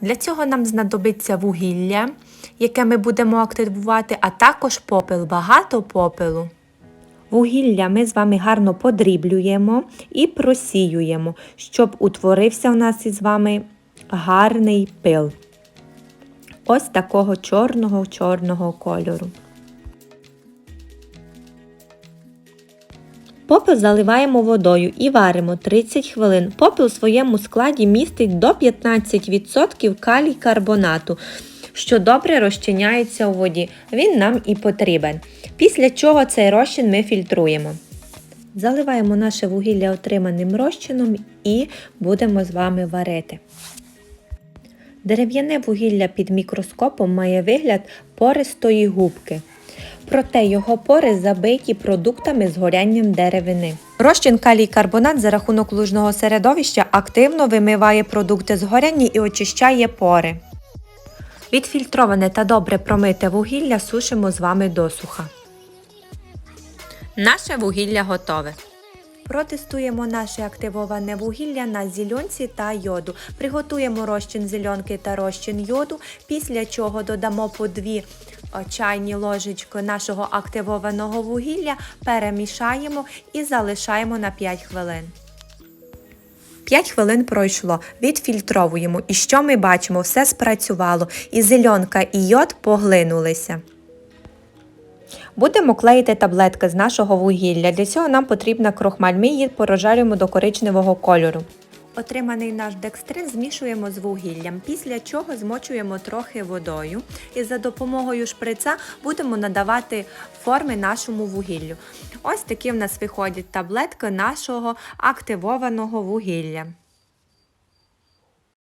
Для цього нам знадобиться вугілля, яке ми будемо активувати, а також попел, багато попелу. Вугілля ми з вами гарно подріблюємо і просіюємо, щоб утворився у нас із вами гарний пил. Ось такого чорного-чорного кольору. Попел заливаємо водою і варимо 30 хвилин. Попел у своєму складі містить до 15% калій карбонату, що добре розчиняється у воді. Він нам і потрібен. Після чого цей розчин ми фільтруємо. Заливаємо наше вугілля отриманим розчином і будемо з вами варити. Дерев'яне вугілля під мікроскопом має вигляд пористої губки. Проте його пори забиті продуктами з горянням деревини. Розчин калій карбонат за рахунок лужного середовища активно вимиває продукти з горяння і очищає пори. Відфільтроване та добре промите вугілля сушимо з вами досуха. Наше вугілля готове. Протестуємо наше активоване вугілля на зільонці та йоду. Приготуємо розчин зільонки та розчин йоду, після чого додамо по 2 о, чайні ложечки нашого активованого вугілля, перемішаємо і залишаємо на 5 хвилин. 5 хвилин пройшло, відфільтровуємо. І що ми бачимо? Все спрацювало. І зеленка, і йод поглинулися. Будемо клеїти таблетки з нашого вугілля. Для цього нам потрібна крохмаль. Ми її порожарюємо до коричневого кольору. Отриманий наш декстрин змішуємо з вугіллям, після чого змочуємо трохи водою і за допомогою шприца будемо надавати форми нашому вугіллю. Ось такі в нас виходять таблетки нашого активованого вугілля.